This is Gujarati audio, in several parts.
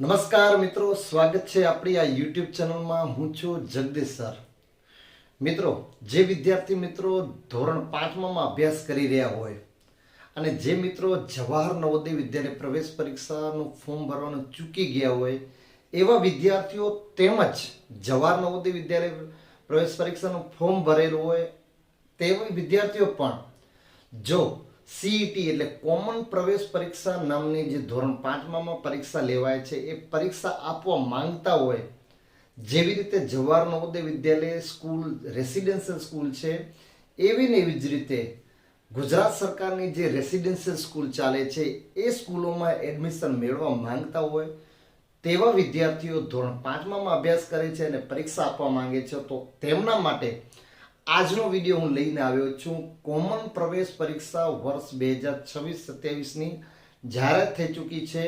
નમસ્કાર મિત્રો, સ્વાગત છે આપણી આ યુટ્યુબ ચેનલમાં. હું છું જગદીશ સર. મિત્રો, જે વિદ્યાર્થી મિત્રો ધોરણ પાંચમાં અભ્યાસ કરી રહ્યા હોય અને જે મિત્રો જવાહર નવોદય વિદ્યાલય પ્રવેશ પરીક્ષાનું ફોર્મ ભરવાનું ચૂકી ગયા હોય, એવા વિદ્યાર્થીઓ તેમજ જવાહર નવોદય વિદ્યાલય પ્રવેશ પરીક્ષાનું ફોર્મ ભરેલું હોય, તેવા વિદ્યાર્થીઓ પણ જો સીઈટી એટલે કોમન પ્રવેશ પરીક્ષા નામની જે ધોરણ પાંચમામાં પરીક્ષા લેવાય છે, એ પરીક્ષા આપવા માંગતા હોય, જેવી રીતે Jawahar Navodaya Vidyalaya school, residential school છે, એવી ને એવી જ રીતે ગુજરાત સરકારની જે રેસિડેન્શિયલ સ્કૂલ ચાલે છે, એ સ્કૂલોમાં એડમિશન મેળવવા માંગતા હોય, તેવા વિદ્યાર્થીઓ ધોરણ પાંચમામાં અભ્યાસ કરે છે અને પરીક્ષા આપવા માંગે છે, તો તેમના માટે આજનો વીડિયો હું લઈને આવ્યો છું. કોમન પ્રવેશ પરીક્ષા વર્ષ બે હજાર છવ્વીસ સત્યાવીસની જાહેરાત થઈ ચૂકી છે,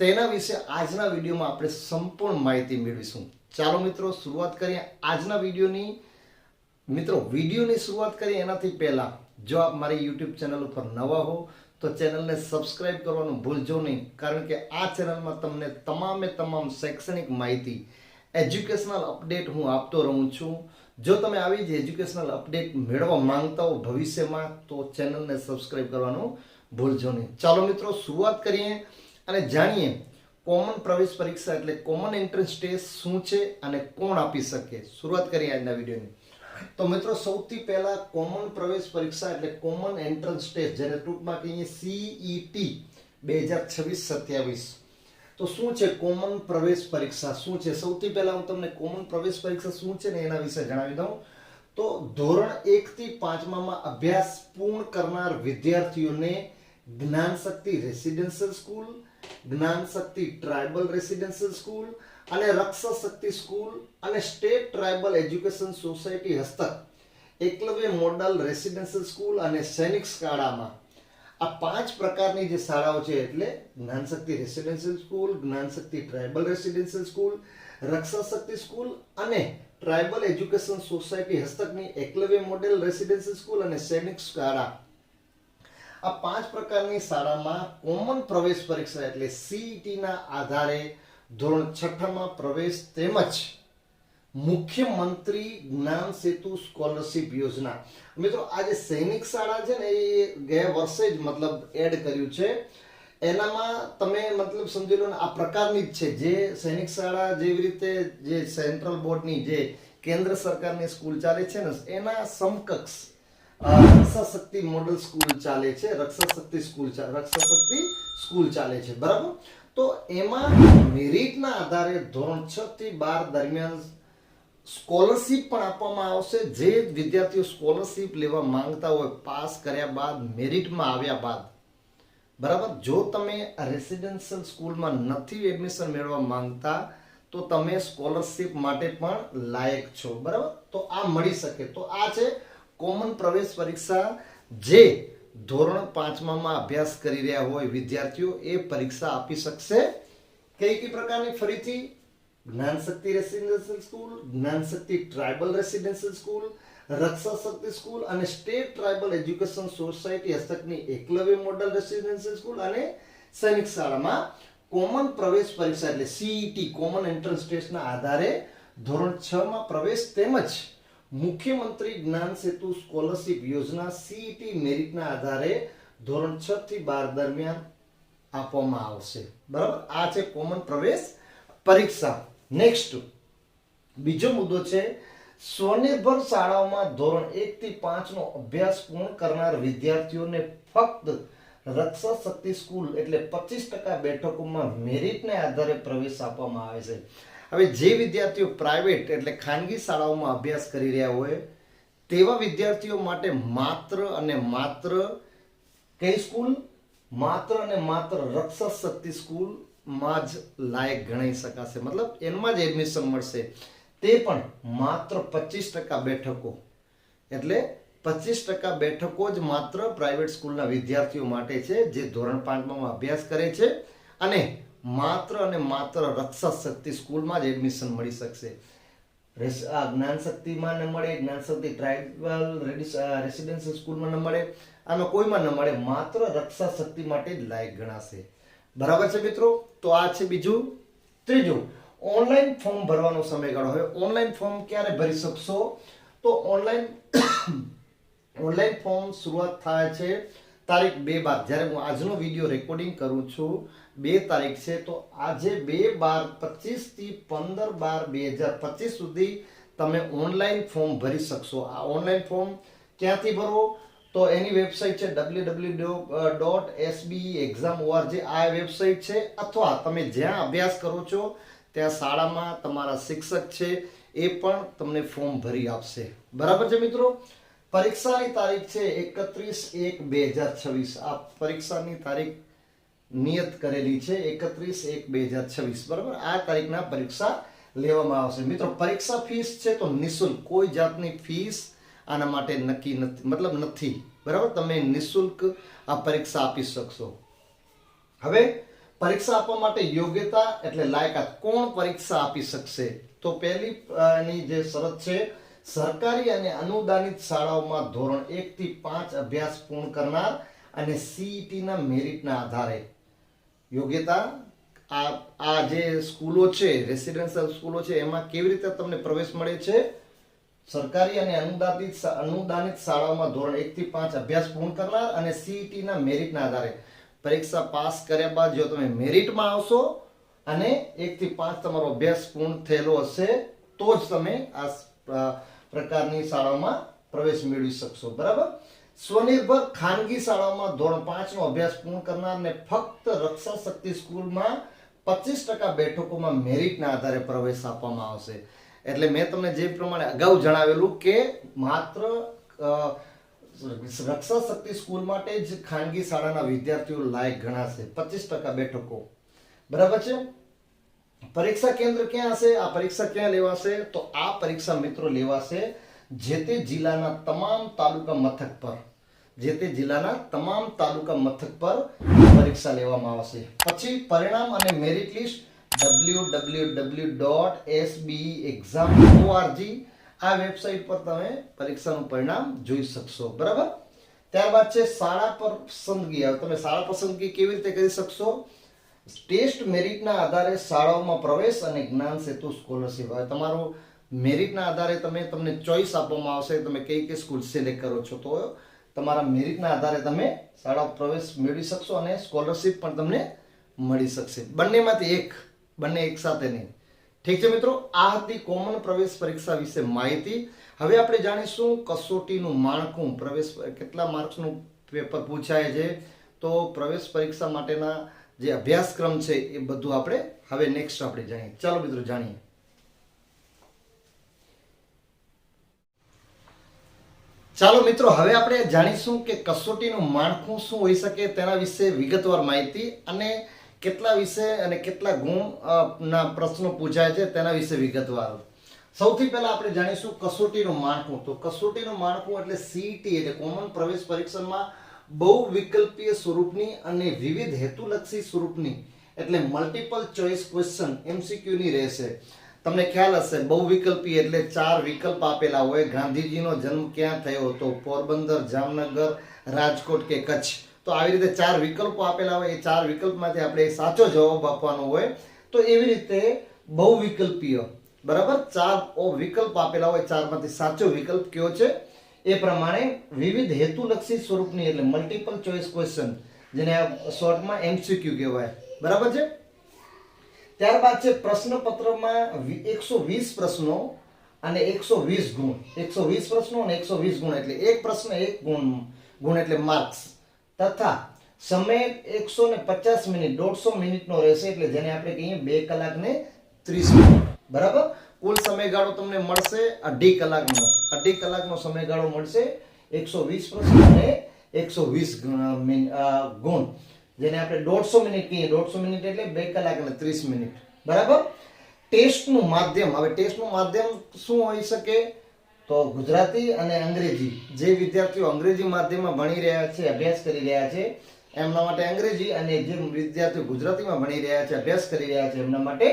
તેના વિશે આજના વિડીયોમાં આપણે સંપૂર્ણ માહિતી મેળવીશું. ચાલો મિત્રો, શરૂઆત કરીએ આજના વિડીયોની. મિત્રો, વિડીયોની શરૂઆત કરીએ એનાથી પહેલાં, જો આપ મારી યુટ્યુબ ચેનલ ઉપર નવા હો, તો ચેનલને સબસ્ક્રાઇબ કરવાનું ભૂલજો નહીં, કારણ કે આ ચેનલમાં તમને તમામે તમામ શૈક્ષણિક માહિતી, એજ્યુકેશનલ અપડેટ હું આપતો રહું છું. જો તમે આવી જ એજ્યુકેશનલ અપડેટ મેળવવા માંગતા હો ભવિષ્યમાં, તો ચેનલને સબસ્ક્રાઇબ કરવાનું ભૂલજો નહીં. ચાલો મિત્રો, શરૂઆત કરીએ અને જાણીએ કોમન પ્રવેશ પરીક્ષા એટલે કોમન એન્ટ્રન્સ ટેસ્ટ શું છે અને કોણ આપી શકે. શરૂઆત કરીએ આજના વિડીયોની. તો મિત્રો, સૌથી પહેલા કોમન પ્રવેશ પરીક્ષા એટલે કોમન એન્ટ્રન્સ ટેસ્ટ જેને ટૂંકમાં કહીએ સીઈટી બે હજાર છવ્વીસ સત્યાવીસ. તો શું છે કોમન પ્રવેશ પરીક્ષા? શું છે? સૌથી પહેલા હું તમને કોમન પ્રવેશ પરીક્ષા શું છે ને એના વિશે જણાવી દઉં. તો ધોરણ એક થી પાંચમામાં અભ્યાસ પૂર્ણ કરનાર વિદ્યાર્થીઓને જ્ઞાન શક્તિ residential school, Gyan Shakti tribal residential school અને રક્ષા શક્તિ સ્કૂલ અને સ્ટેટ ટ્રાઇબલ એજ્યુકેશન સોસાયટી હસ્તક. એકલવ્ય મોડલ રેસિડેન્શિયલ સ્કૂલ અને સૈનિક શાળામાં આ પાંચ પ્રકારની જે શાળાઓ છે એટલે Gyanshakti residential school, Gyanshakti tribal residential school Raksha Shakti school અને ટ્રાઇબલ એજ્યુકેશન સોસાયટી હસ્તકની એકલવ્ય મોડેલ રેસિડેન્શિયલ સ્કૂલ અને સૈનિક શાળા. આ પાંચ પ્રકારની શાળામાં કોમન પ્રવેશ પરીક્ષા એટલે સીઈટીના આધારે ધોરણ છઠ્ઠામાં પ્રવેશ તેમજ મુખ્યમંત્રી જ્ઞાન સેતુ સ્કોલરશિપ યોજના. મિત્રો આ જે સૈનિક શાળા છે ને, એ ગયા વર્ષે જ મતલબ એડ કર્યું છે. એનામાં તમે મતલબ સમજી લો ને, આ પ્રકારની જ છે. જે સૈનિક શાળા જેવી રીતે જે સેન્ટ્રલ બોર્ડની જે કેન્દ્ર સરકારની સ્કૂલ ચાલે છે ને, એના સમકક્ષ રક્ષા શક્તિ મોડલ સ્કૂલ ચાલે છે. રક્ષા શક્તિ સ્કૂલ રક્ષા શક્તિ સ્કૂલ ચાલે છે. બરાબર? તો એમાં મેરિટના આધારે ધોરણ છ થી બાર દરમિયાન સ્કોલરશિપ પણ આપવામાં આવશે. જે વિદ્યાર્થીઓ સ્કોલરશિપ લેવા માંગતા હોય, પાસ કર્યા બાદ, મેરિટમાં આવ્યા બાદ. બરાબર? જો તમે રેસિડેન્શિયલ સ્કૂલમાં નથી એડમિશન મેળવવા માંગતા, તો તમે સ્કોલરશિપ માટે પણ લાયક છો. બરાબર? તો આ મળી શકે. તો આ છે કોમન પ્રવેશ પરીક્ષા. જે ધોરણ પાંચમામાં અભ્યાસ કરી રહ્યા હોય વિદ્યાર્થીઓ, એ પરીક્ષા આપી શકશે. કઈ કઈ પ્રકારની ફરીથી જ્ઞાન Shakti residential school Gyan Shakti tribal residential school Raksha Shakti school અને સ્ટેટ ટ્રાઇબલ એજ્યુકેશન સોસાયટી હસ્તકની એકલવ્ય મોડલ રેસિડેન્શિયલ સ્કૂલ અને સૈનિક શાળામાં કોમન પ્રવેશ પરીક્ષા એટલે સીઈટી કોમન એન્ટ્રન્સ ટેસ્ટના આધારે ધોરણ છ માં પ્રવેશ તેમજ મુખ્યમંત્રી જ્ઞાન સેતુ સ્કોલરશિપ યોજના સીઈટી મેરિટના આધારે ધોરણ છ થી બાર દરમિયાન આપવામાં આવશે. બરાબર? આ છે કોમન પ્રવેશ પરીક્ષા. નેક્સ્ટ બીજો મુદ્દો છે, સ્વનિર્ભર શાળાઓમાં ધોરણ એક થી પાંચ નો અભ્યાસ પૂર્ણ કરનાર વિદ્યાર્થીઓને ફક્ત રક્ષા શક્તિ સ્કૂલ એટલે પચીસ ટકા બેઠકોમાં મેરિટને આધારે પ્રવેશ આપવામાં આવે છે. હવે જે વિદ્યાર્થીઓ પ્રાઇવેટ એટલે ખાનગી શાળાઓમાં અભ્યાસ કરી રહ્યા હોય, તેવા વિદ્યાર્થીઓ માટે માત્ર અને માત્ર કઈ સ્કૂલ? માત્ર અને માત્ર રક્ષા શક્તિ સ્કૂલમાં જ લાયક ગણાઈ શકાશે. મતલબ એમાં જ એડમિશન મળશે. તે પણ માત્ર પચીસ ટકા બેઠકો. એટલે પચીસ ટકા બેઠકો જ માત્ર પ્રાઇવેટ સ્કૂલના વિદ્યાર્થીઓ માટે છે, જે ધોરણ પાંચમાં અભ્યાસ કરે છે અને માત્ર અને માત્ર રક્ષા શક્તિ સ્કૂલમાં જ એડમિશન મળી શકશે. આ જ્ઞાન શક્તિમાં ન મળે, જ્ઞાન શક્તિ ટ્રાઇબલ રેસિડેન્શિયલ સ્કૂલમાં ન મળે આમાં કોઈમાં ન મળે, માત્ર રક્ષા શક્તિ માટે જ લાયક ગણાશે. બરાબર છે મિત્રો? તો આ છે બીજું. ત્રીજું, ઓનલાઈન ફોર્મ ભરવાનો સમયગાળો. હવે ઓનલાઈન ફોર્મ ક્યારે ભરી શકશો? તો ઓનલાઈન ઓનલાઈન ફોર્મ શરૂઆત થાય છે તારીખ બે બાર. જ્યારે હું આજનો વીડિયો રેકોર્ડિંગ કરું છું, બે તારીખ છે, તો આજે બે બાર પચીસથી પંદર બાર બે હજાર પચીસ સુધી તમે ઓનલાઈન ફોર્મ ભરી શકશો. આ ઓનલાઈન ફોર્મ ક્યાંથી ભરવો? તો એની વેબસાઇટ છે W dot SB exam ORG આ વેબસાઇટ છે. અથવા તમે જ્યાં અભ્યાસ કરો છો, ત્યાં શાળામાં તમારા શિક્ષક છે, એ પણ તમને ફોર્મ ભરી આપશે. બરાબર છે મિત્રો? પરીક્ષાની તારીખ છે એકત્રીસ એક બે હજાર છવ્વીસ. આ પરીક્ષાની તારીખ નિયત કરેલી છે એકત્રીસ એક બે હજાર છવ્વીસ. બરાબર? આ તારીખના પરીક્ષા લેવામાં આવશે. મિત્રો, પરીક્ષા ફીસ છે તો નિઃશુલ્ક. કોઈ જાતની ફીસ આના માટે નક્કી નથી, મતલબ નથી. બરાબર? તમે નિઃશુલ્ક આ પરીક્ષા આપી શકશો. હવે પરીક્ષા આપવા માટે યોગ્યતા એટલે લાયકાત. કોણ પરીક્ષા આપી શકશે? તો પહેલી ની જે શરત છે, સરકારી અને અનુદાનિત શાળાઓમાં ધોરણ એક થી પાંચ અભ્યાસ પૂર્ણ કરનાર અને સીઈટી ના મેરિટના આધારે. યોગ્યતા? આ આ જે સ્કૂલો છે, રેસિડેન્શિયલ સ્કૂલો છે, એમાં કેવી રીતે તમને પ્રવેશ મળે છે? સરકારી અને અનુદાનિત અનુદાનિત શાળાઓમાં ધોરણ એક થી પાંચ અભ્યાસ પૂર્ણ કરનાર અને સીઈટી ના મેરિટના આધારે પરીક્ષા પાસ કર્યા બાદ જો તમે મેરિટમાં આવશો અને એક થી પાંચ તમારો અભ્યાસ પૂર્ણ થયેલો હશે, તો જ તમે આ પ્રકારની શાળાઓમાં પ્રવેશ મેળવી શકશો. બરાબર? સ્વનિર્ભર ખાનગી શાળાઓમાં ધોરણ પાંચ નો અભ્યાસ પૂર્ણ કરનારને ફક્ત રક્ષા શક્તિ સ્કૂલમાં પચીસ ટકા બેઠકોમાં મેરિટના આધારે પ્રવેશ આપવામાં આવશે. એટલે મેં તમને જે પ્રમાણે અગાઉ જણાવેલું કે માત્ર રક્ષા શક્તિ સ્કૂલ માટે જ ખાનગી શાળાના વિદ્યાર્થીઓ લાયક ગણાશે, પચીસ ટકા બેઠકો. બરાબર છે? પરીક્ષા કેન્દ્ર ક્યાં હશે? આ પરીક્ષા ક્યાં લેવાશે? તો આ પરીક્ષા મિત્રો લેવાશે જે તે જિલ્લાના તમામ તાલુકા મથક પર. જે તે જિલ્લાના તમામ તાલુકા મથક પર પરીક્ષા લેવામાં આવશે. પછી પરિણામ અને મેરિટ લિસ્ટ ઓઆરજી આ વેબસાઇટ પર તમે પરીક્ષાનું પરિણામ જોઈ શકશો. બરાબર? ત્યારબાદ છે શાળા પર પસંદગી. હવે તમે શાળા પસંદગી કેવી રીતે કરી શકશો? ટેસ્ટ મેરિટના આધારે શાળાઓમાં પ્રવેશ અને જ્ઞાન સેતુ સ્કોલરશિપ. હવે તમારું મેરિટના આધારે તમે, તમને ચોઈસ આપવામાં આવશે. તમે કઈ કઈ સ્કૂલ સિલેક્ટ કરો છો તો તમારા મેરિટના આધારે તમે શાળા પ્રવેશ મેળવી શકશો અને સ્કોલરશિપ પણ તમને મળી શકશે. બંનેમાંથી એક બંને એકસાથે નહીં. ઠીક છે મિત્રો, આ હતી કોમન પ્રવેશ પરીક્ષા વિશે માહિતી. હવે આપણે જાણીશું કસોટીનું માળખું. પ્રવેશ કેટલા માર્ક્સનું પેપર પૂછાય છે? તો પ્રવેશ પરીક્ષા માટેના જે અભ્યાસક્રમ છે એ બધું આપણે હવે નેક્સ્ટ આપણે જાણીએ. ચાલો મિત્રો જાણીએ. ચાલો મિત્રો, હવે આપણે જાણીશું કે કસોટીનું માળખું શું હોઈ શકે તેના વિશે વિગતવાર માહિતી અને કેટલા વિશે અને કેટલા ગુણ ના પ્રશ્નો પૂછાય છે તેના વિશે વિગતવાર. સૌથી પહેલા આપણે જાણીશું કસોટીનું માળખું. તો કસોટીનું માળખું એટલે સીઈટી એટલે કોમન પ્રવેશ પરીક્ષણમાં બહુ વિકલ્પીય સ્વરૂપની અને વિવિધ હેતુલક્ષી સ્વરૂપની, એટલે મલ્ટિપલ ચોઇસ ક્વેશ્ચન એમસીક્યુની રહેશે. તમને ખ્યાલ હશે બહુ વિકલ્પી એટલે ચાર વિકલ્પ આપેલા હોય. ગાંધીજીનો જન્મ ક્યાં થયો હતો? પોરબંદર, જામનગર, રાજકોટ કે કચ્છ? તો આવી રીતે ચાર વિકલ્પો આપેલા હોય, એ ચાર વિકલ્પમાંથી આપણે સાચો જવાબ આપવાનો હોય, તો એવી રીતે બહુ વિકલ્પીય બરાબર? ચાર વિકલ્પ આપેલા હોય, ચારમાંથી સાચો વિકલ્પ કયો છે? એ પ્રમાણે વિવિધ હેતુલક્ષી સ્વરૂપની, એટલે મલ્ટિપલ ચોઇસ ક્વેશ્ચન જેને શોર્ટમાં એમસીક્યુ કહેવાય. બરાબર છે? ત્યારબાદ છે પ્રશ્નપત્રમાં એકસો વીસ પ્રશ્નો અને એકસો વીસ ગુણ. એકસો વીસ પ્રશ્નો અને એકસો વીસ ગુણ, એટલે એક પ્રશ્ન, એક ગુણ ગુણ એટલે માર્ક્સ તથા સમય એકસો ને પચાસ મિનિટ, દોઢસો મિનિટનો રહેશે એટલે જેને આપણે કહીએ બે કલાક ને ત્રીસ મિનિટ. બરાબર? કુલ સમયગાળો તમને મળશે અઢી કલાકનો. અઢી કલાકનો સમયગાળો મળશે એકસો વીસ પ્રશ્નો અને એકસો વીસ ગુણ. જેને આપણે દોઢસો મિનિટ કહીએ. દોઢસો મિનિટ એટલે બે કલાક અને ત્રીસ મિનિટ. બરાબર? ટેસ્ટનું માધ્યમ. હવે ટેસ્ટનું માધ્યમ શું હોઈ શકે? તો ગુજરાતી અને અંગ્રેજી જે વિદ્યાર્થીઓ અંગ્રેજી માધ્યમમાં ભણી રહ્યા છે, અભ્યાસ કરી રહ્યા છે, એમના માટે અંગ્રેજી અને જે વિદ્યાર્થીઓ ગુજરાતીમાં ભણી રહ્યા છે, અભ્યાસ કરી રહ્યા છે, એમના માટે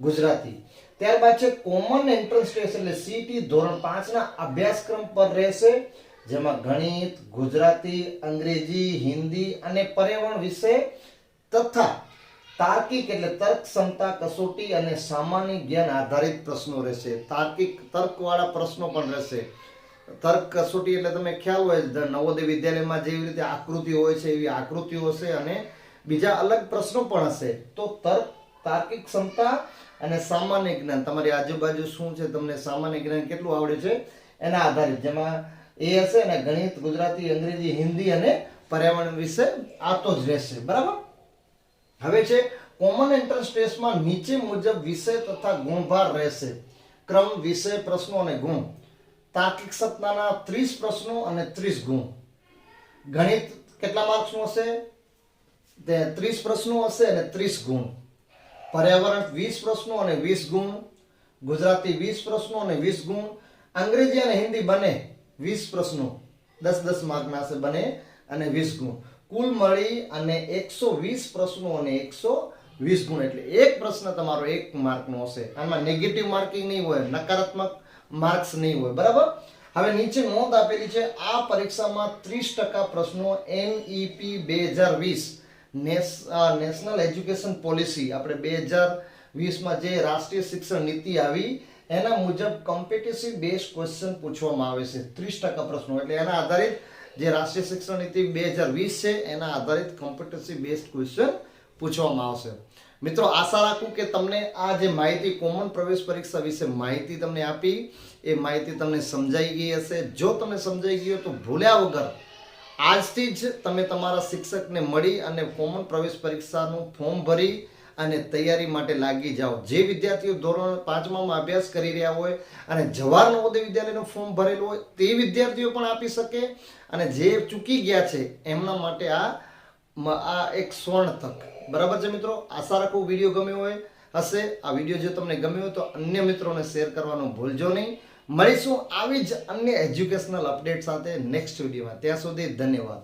ગુજરાતી. ત્યારબાદ છે કોમન એન્ટ્રન્સ ટેસ્ટ એટલે સીટી ધોરણ પાંચના અભ્યાસક્રમ પર રહેશે, જેમાં ગણિત, ગુજરાતી, અંગ્રેજી, હિન્દી અને પર્યાવરણ વિષય તથા તાર્કિક એટલે તર્ક ક્ષમતા કસોટી અને સામાન્ય જ્ઞાન આધારિત પ્રશ્નો રહેશે. તાર્કિક તર્કવાળા પ્રશ્નો પણ રહેશે. તર્ક, કસોટી એટલે તમે ખ્યાલ હોય નવોદય વિદ્યાલયમાં જેવી રીતે આકૃતિ હોય છે, એવી આકૃતિઓ હશે અને બીજા અલગ પ્રશ્નો પણ હશે. તો તર્ક, તાર્કિક ક્ષમતા અને સામાન્ય જ્ઞાન, તમારી આજુબાજુ શું છે, તમને સામાન્ય જ્ઞાન કેટલું આવડે છે, એના આધારિત. જેમાં એ હશે અને ગણિત, ગુજરાતી, અંગ્રેજી, હિન્દી અને પર્યાવરણ વિશે આ તો જ રહેશે. બરાબર? હવે છે કોમન એન્ટ્રન્સ ટેસ્ટમાં નીચે મુજબ વિષય તથા ગુણભાર રહેશે. ક્રમ, વિષય, પ્રશ્નો અને ગુણ. તાર્કિક સત્તાના ત્રીસ પ્રશ્નો અને ત્રીસ ગુણ. ગણિત કેટલા માર્ક્સનું હશે? તે ત્રીસ પ્રશ્નો હશે અને ત્રીસ ગુણ. પર્યાવરણ વીસ પ્રશ્નો અને વીસ ગુણ. ગુજરાતી વીસ પ્રશ્નો અને વીસ ગુણ. અંગ્રેજી અને હિન્દી બને વીસ પ્રશ્નો. દસ દસ માર્કના હશે બને અને વીસ ગુણ. કુલ મળી અને એકસો વીસ પ્રશ્નો અને એકસો વીસ ગુણ. એટલે એક પ્રશ્ન તમારો એક માર્કનો હશે. આમાં નેગેટિવ માર્કિંગ નહીં હોય, નકારાત્મક માર્ક્સ નહીં હોય. બરાબર? હવે નીચે નોંધ આપેલી છે, આ પરીક્ષામાં ત્રીસ ટકા પ્રશ્નો એનઈપી બે હજાર વીસ. નેશનલ એજ્યુકેશન પોલિસી આપણે બે હજાર વીસમાં જે રાષ્ટ્રીય શિક્ષણ નીતિ આવી, એના મુજબ કોમ્પિટિટિવ બેઝ ક્વેશ્ચન પૂછવામાં આવે છે. ત્રીસ ટકા પ્રશ્નો. એટલે એના આધારિત જે રાષ્ટ્રીય શિક્ષણ નીતિ બે હજાર વીસ છે, એના આધારિત કોમ્પિટન્સી બેસ્ડ ક્વેશ્ચન પૂછવામાં આવશે. મિત્રો, આશા રાખું કે તમને આ જે માહિતી કોમન પ્રવેશ પરીક્ષા વિશે માહિતી તમને આપી, એ માહિતી તમને સમજાઈ ગઈ હશે. જો તમને સમજાઈ ગઈ તો ભૂલ્યા વગર આજથી જ તમે તમારા શિક્ષકને મળી અને કોમન પ્રવેશ પરીક્ષાનું ફોર્મ ભરી અને તૈયારી માટે લાગી જાઓ. જે વિદ્યાર્થીઓ ધોરણ પાંચમામાં અભ્યાસ કરી રહ્યા હોય અને જવાહર નવોદય વિદ્યાલયનું ફોર્મ ભરેલું હોય, તે વિદ્યાર્થીઓ પણ આપી શકે અને જે ચૂકી ગયા છે, એમના માટે આ આ એક સ્વર્ણ તક. બરાબર છે મિત્રો? આશા રાખું વીડિયો ગમ્યો હોય, હશે. આ વીડિયો જો તમને ગમ્યો હોય તો અન્ય મિત્રોને શેર કરવાનું ભૂલજો નહીં. મળીશું આવી જ અન્ય એજ્યુકેશનલ અપડેટ સાથે નેક્સ્ટ વિડીયોમાં. ત્યાં સુધી ધન્યવાદ.